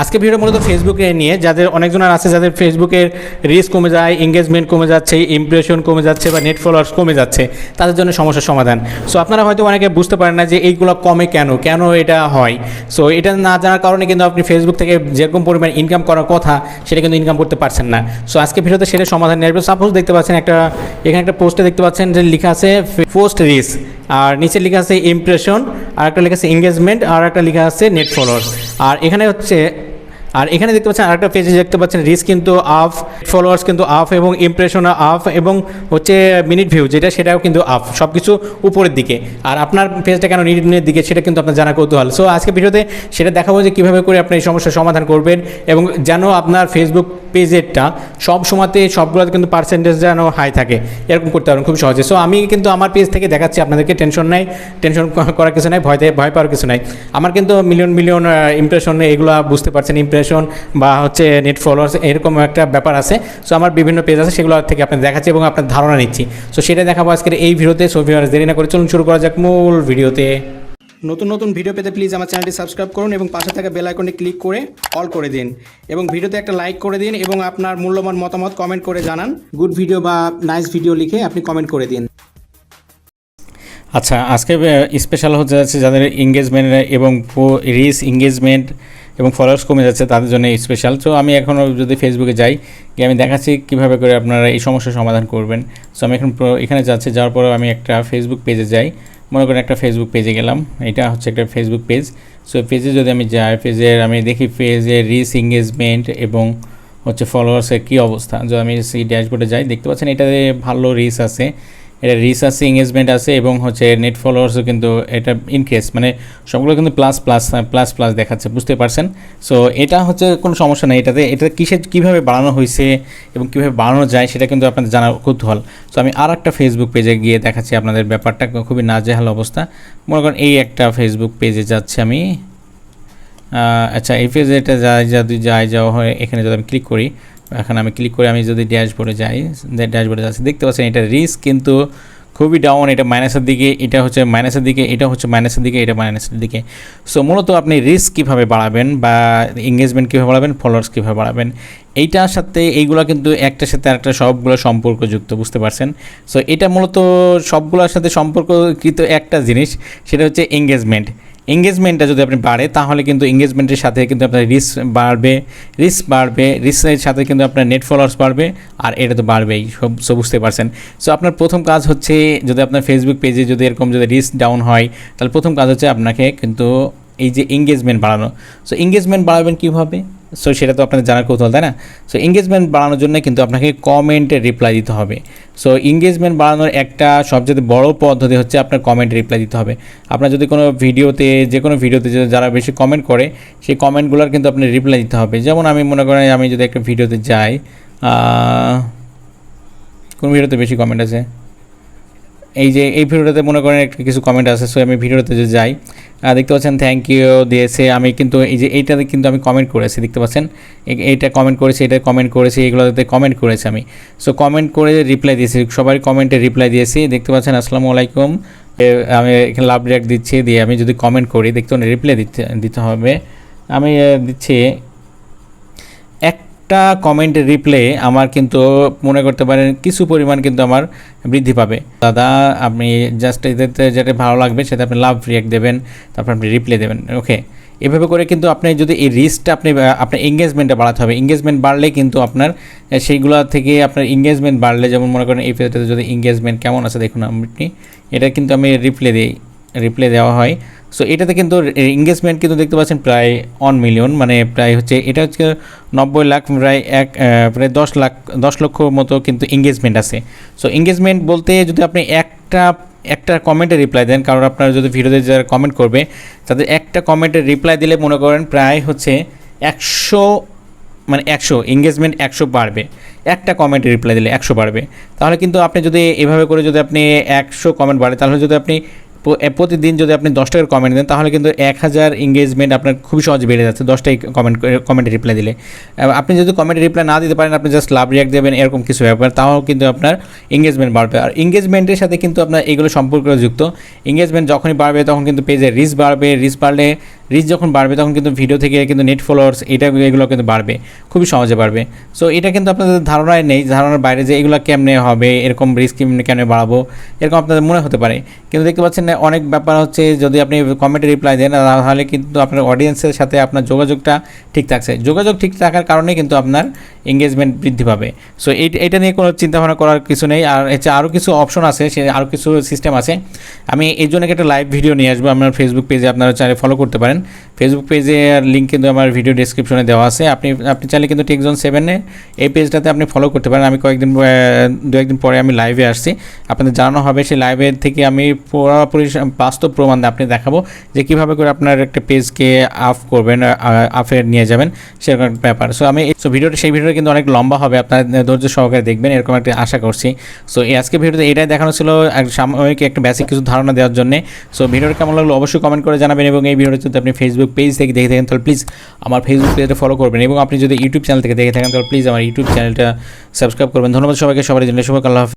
আজকে ভিডিও মূলত ফেসবুকে নিয়ে, যাদের অনেকজনের আছে যাদের ফেসবুকের রিস্ক কমে যায় এঙ্গেজমেন্ট কমে যাচ্ছে ইমপ্রেশন কমে যাচ্ছে বা নেট ফলোয়ার্স কমে যাচ্ছে, তাদের জন্য সমস্যার সমাধান। সো আপনারা হয়তো অনেকে বুঝতে পারেন না যে এইগুলো কমে কেন কেন এটা হয়। সো এটা না জানার কারণে কিন্তু আপনি ফেসবুক থেকে যেরকম পরিমাণ ইনকাম করার কথা, সেটা কিন্তু ইনকাম করতে পারছেন না। সো আজকে ভিডিওতে সেটা সমাধান নিয়ে আসবে। সাপোজ দেখতে পাচ্ছেন একটা, এখানে একটা পোস্টে দেখতে পাচ্ছেন যে লেখা আছে পোস্ট রিস্ক আর নিচে লেখা আছে ইমপ্রেশন আর একটা লেখা আছে এঙ্গেজমেন্ট আর একটা লেখা আছে নেট ফলোয়ার্স আর এখানে হচ্ছে আর এখানে দেখতে পাচ্ছেন আরেকটা পেজে দেখতে পাচ্ছেন রিস্ক কিন্তু আপ ফলোয়ার্স কিন্তু আপ এবং ইমপ্রেশন আপ এবং হচ্ছে মিনিট ভিউ যেটা সেটাও কিন্তু আপ সব কিছু উপরের দিকে। আর আপনার পেজটা কেন নিচের দিকে, সেটা কিন্তু আপনার জানা কৌতূহল। সো আজকে ভিডিওতে সেটা দেখাবো যে কীভাবে করে আপনি এই সমস্যার সমাধান করবেন এবং যেন আপনার ফেসবুক পেজেরটা সব সময়তে সবগুলোতে কিন্তু পার্সেন্টেজ যেন হাই থাকে, এরকম করতে পারবেন খুব সহজে। সো আমি কিন্তু আমার পেজ থেকে দেখাচ্ছি, আপনাদেরকে টেনশন নাই টেনশন করার কিছু নাই, ভয় ভয় পাওয়ার কিছু নাই। আমার কিন্তু মিলিয়ন মিলিয়ন ইমপ্রেশন এগুলো বুঝতে পারছেন ইমপ্রেশন বা হচ্ছে নেট ফলোয়ার্স এরকম একটা ব্যাপার আছে। সো আমার বিভিন্ন পেজ আছে, সেগুলো থেকে আপনি দেখাচ্ছি এবং আপনার ধারণা নিচ্ছি। সো সেটা দেখাবো আজকের এই ভিডিওতে। সো ভিউয়ার্স দেরি না করে চলুন, শুরু করা যাক মূল ভিডিওতে। নতুন নতুন ভিডিও পেতে প্লিজ আমার চ্যানেলটি সাবস্ক্রাইব করুন এবং পাশে থাকা বেল আইকনে ক্লিক করে অল করে দিন। এবং ভিডিওতে একটা লাইক করে দিন এবং আপনার মূল্যবান মতামত কমেন্ট করে জানান। গুড ভিডিও বা নাইস ভিডিও লিখে আপনি কমেন্ট করে দিন। আচ্ছা আজকে স্পেশাল হচ্ছে যাচ্ছে যাদের এঙ্গেজমেন্ট এবং রিস এঙ্গেজমেন্ট এবং ফলোয়ার্স কমে যাচ্ছে তাদের জন্য স্পেশাল তো আমি এখনও যদি ফেসবুকে যাই আমি দেখাচ্ছি কীভাবে করে আপনারা এই সমস্যার সমাধান করবেন। সো আমি এখন এখানে যাচ্ছি, যাওয়ার পরে আমি একটা ফেসবুক পেজে যাই। মনে করেন একটা ফেসবুক পেজে গেলাম, এটা হচ্ছে একটা ফেসবুক পেজ সো পেজে যদি আমি যাই পেজের আমি দেখি পেজের রিস এঙ্গেজমেন্ট এবং হচ্ছে ফলোয়ার্সের কী অবস্থা। যদি আমি সেই ড্যাশবোর্ডে যাই, দেখতে পাচ্ছেন এটাতে ভালো রিস আছে। এটা রিস আছে এঙ্গেজমেন্ট আছে এবং হচ্ছে নেট ফলোয়ার্সও কিন্তু এটা ইনক্রিজ মানে সবগুলো কিন্তু প্লাস প্লাস প্লাস প্লাস দেখাচ্ছে, বুঝতে পারছেন? সো এটা হচ্ছে কোনো সমস্যা নেই, এটাতে, এটা কিসের কীভাবে বাড়ানো হয়েছে এবং কীভাবে বাড়ানো যায় সেটা কিন্তু আপনাদের জানার কৌতূহল। সো আমি আর একটা ফেসবুক পেজে গিয়ে দেখাচ্ছি আপনাদের ব্যাপারটা, খুবই নাজেহাল অবস্থা। মনে করেন এই একটা ফেসবুক পেজে যাচ্ছি আমি। আচ্ছা এই পেজে এটা যাই যদি যাই, যাওয়া হয়, এখানে যদি আমি ক্লিক করি এখন আমি ক্লিক করে আমি যদি ড্যাশবোর্ডে যাই ড্যাশবোর্ডে যাচ্ছি, দেখতে পাচ্ছেন এটা রিস্ক কিন্তু খুবই ডাউন এটা মাইনাসের দিকে, এটা হচ্ছে মাইনাসের দিকে, এটা হচ্ছে মাইনাসের দিকে, এটা মাইনাসের দিকে। সো মূলত আপনি রিস্ক কীভাবে বাড়াবেন বা এঙ্গেজমেন্ট কীভাবে বাড়াবেন ফলোয়ার্স কীভাবে বাড়াবেন, এইটার সাথে এইগুলো কিন্তু একটার সাথে আরেকটা সবগুলো সম্পর্কযুক্ত, বুঝতে পারছেন? সো এটা মূলত সবগুলোর সাথে সম্পর্ককৃত একটা জিনিস, সেটা হচ্ছে এঙ্গেজমেন্ট এঙ্গেজমেন্টটা যদি আপনি বাড়ে, তাহলে কিন্তু এঙ্গেজমেন্টের সাথে কিন্তু আপনার রিস্ক বাড়বে রিস্ক বাড়বে রিস্কের সাথে কিন্তু আপনার নেট ফলোয়ার্স বাড়বে, আর এটা তো বাড়বেই, সব সব বুঝতে পারছেন। সো আপনার প্রথম কাজ হচ্ছে যদি আপনার ফেসবুক পেজে যদি এরকম যদি রিস্ক ডাউন হয়, তাহলে প্রথম কাজ হচ্ছে আপনাকে কিন্তু এই যে এঙ্গেজমেন্ট বাড়ানো। সো এঙ্গেজমেন্ট বাড়াবেন কীভাবে? সো সেটা তো আপনাদের জানার কৌতূহল, তাই না? সো এঙ্গেজমেন্ট বাড়ানোর জন্য কিন্তু আপনাকে কমেন্টে রিপ্লাই দিতে হবে। সো এঙ্গেজমেন্ট বাড়ানোর একটা সবচেয়ে বড় পদ্ধতি হচ্ছে আপনার কমেন্ট রিপ্লাই দিতে হবে। আপনার যদি কোনো ভিডিওতে, যে কোনো ভিডিওতে যারা বেশি কমেন্ট করে, সেই কমেন্টগুলোর কিন্তু আপনি রিপ্লাই দিতে হবে। যেমন আমি মনে করেন আমি যদি একটা ভিডিওতে যাই কোন ভিডিওতে বেশি কমেন্ট আছে? এই যে, এই ভিডিওটাতে মনে করেন একটা কিছু কমেন্ট আছে সো আমি ভিডিওতে যে যাই দেখতে পাচ্ছেন থ্যাংক ইউ দিয়েছে, আমি কিন্তু এই যে, এইটাতে কিন্তু আমি কমেন্ট করেছি, দেখতে পাচ্ছেন? এইটা কমেন্ট করেছি, এটা কমেন্ট করেছি, এগুলোতে কমেন্ট করেছি আমি। সো কমেন্ট করে রিপ্লাই দিয়েছি সবাই কমেন্টে রিপ্লাই দিয়েছি, দেখতে পাচ্ছেন? আসসালামু আলাইকুম। আমি এখানে লাভ রিয়াক্ট দিচ্ছি, দিয়ে আমি যদি কমেন্ট করি, দেখতে রিপ্লাই দিতে দিতে হবে। আমি দিচ্ছি একটা কমেন্টের রিপ্লে আমার কিন্তু মনে করতে পারেন কিছু পরিমাণ কিন্তু আমার বৃদ্ধি পাবে। দাদা, আপনি জাস্ট এটাতে যেটা ভালো লাগবে সেটা আপনি লাভ রিয়াক্ট দেবেন, তারপর আপনি রিপ্লে দেবেন। ওকে এভাবে করে কিন্তু আপনি যদি এই রিস্কটা আপনি, আপনার এঙ্গেজমেন্টটা বাড়াতে হবে। এঙ্গেজমেন্ট বাড়লে কিন্তু আপনার সেইগুলো থেকে আপনার এঙ্গেজমেন্ট বাড়লে, যেমন মনে করেন এই পেজটাতে যদি এঙ্গেজমেন্ট কেমন আছে, দেখুন আপনি, এটা কিন্তু আমি রিপ্লে দিই রিপ্লে দেওয়া হয়। সো এটাতে কিন্তু এঙ্গেজমেন্ট কিন্তু দেখতে পাচ্ছেন প্রায় অন মিলিয়ন মানে প্রায় হচ্ছে, এটা হচ্ছে নব্বই লাখ, প্রায় এক প্রায় দশ লাখ, দশ লক্ষ মতো কিন্তু এঙ্গেজমেন্ট আছে। সো এঙ্গেজমেন্ট বলতে যদি আপনি একটা একটা কমেন্টে রিপ্লাই দেন, কারণ আপনার যদি ভিডিওতে যারা কমেন্ট করবে, তাদের একটা কমেন্টে রিপ্লাই দিলে মনে করেন প্রায় হচ্ছে একশো মানে একশো এঙ্গেজমেন্ট একশো বাড়বে। একটা কমেন্টে রিপ্লাই দিলে একশো বাড়বে। তাহলে কিন্তু আপনি যদি এভাবে করে যদি আপনি একশো কমেন্ট বাড়ে, তাহলে যদি আপনি প্রতিদিন যদি আপনি দশ টাকার কমেন্ট দেন, তাহলে কিন্তু এক হাজার এঙ্গেজমেন্ট আপনার খুবই সহজ বেড়ে যাচ্ছে। দশটাই কমেন্ট কমেন্টে রিপ্লাই দিলে। আপনি যদি কমেন্টে রিপ্লাই না দিতে পারেন, আপনি জাস্ট লাভ রিয়াক্ট দেবেন, এরকম কিছু ব্যাপার, তাও কিন্তু আপনার এঙ্গেজমেন্ট বাড়বে। আর এঙ্গেজমেন্টের সাথে কিন্তু আপনার এগুলো সম্পর্ক যুক্ত। এঙ্গেজমেন্ট যখনই বাড়বে, তখন কিন্তু পেজের রিস্ক বাড়বে। রিস্ক বাড়লে রিচ যখন বাড়বে তখন কিন্তু ভিডিও থেকে কিন্তু নেট ফলোয়ার্স এটা এগুলো কিন্তু বাড়বে খুবই সহজে বাড়বে। সো এটা কিন্তু আপনাদের ধারণায় নেই ধারণার বাইরে যে এগুলো কেমনে হবে এরকম রিস্ক কেমনে কেমনে বাড়াবো এরকম আপনাদের মনে হতে পারে। কিন্তু দেখতে পাচ্ছেন না, অনেক ব্যাপার হচ্ছে যদি আপনি কমেন্টে রিপ্লাই দেন তাহলে কিন্তু আপনার অডিয়েন্সের সাথে আপনার যোগাযোগটা ঠিক থাকছে। যোগাযোগ ঠিক থাকার কারণে কিন্তু আপনার এঙ্গেজমেন্ট বৃদ্ধি পাবে। সো এটা নিয়ে কোনো চিন্তাভাবনা করার কিছু নেই। আর হচ্ছে আরও কিছু অপশন আছে, সে আরও কিছু সিস্টেম আছে। আমি এই জন্য একটা লাইভ ভিডিও নিয়ে আসব। আমার ফেসবুক পেজে আপনারা চাইলে ফলো করতে পারেন। ফেসবুক পেজে লিঙ্ক কিন্তু আমার ভিডিও ডিসক্রিপশনে দেওয়া আছে। আপনি আপনি চাইলে কিন্তু টেক টেকজন সেভেনে এই পেজটাতে আপনি ফলো করতে পারেন। আমি কয়েকদিন দু একদিন পরে আমি লাইভে আসছি। আপনাদের জানানো হবে, সেই লাইভের থেকে আমি পুরোপুরি বাস্তব প্রমাণ আপনি দেখাবো যে কীভাবে করে আপনার একটা পেজকে আফ করবেন আফে নিয়ে যাবেন, সেরকম ব্যাপার। সো আমি সো ভিডিওটা সেই ভিডিওটা কিন্তু অনেক লম্বা হবে, আপনার ধৈর্য সহকারে দেখবেন, এরকম একটা আশা করছি। সো এই আজকে ভিডিওতে এটাই দেখানো ছিল সাময়িক একটা বেসিক কিছু ধারণা দেওয়ার জন্য। সো ভিডিওটা কেমন লাগল অবশ্যই কমেন্ট করে জানাবেন এবং এই ভিডিওটা যদি আপনি ফেসবুক পেজ থেকে দেখে থাকেন, তাহলে প্লিজ আমার ফেসবুক পেজটা ফলো করবেন এবং আপনি যদি ইউটিউব চ্যানেল থেকে দেখে থাকেন, তাহলে প্লিজ আমার ইউটিউব চ্যানেলটা সাবস্ক্রাইব করবেন। ধন্যবাদ সবাইকে সবাই জন্য শুভকাল্লা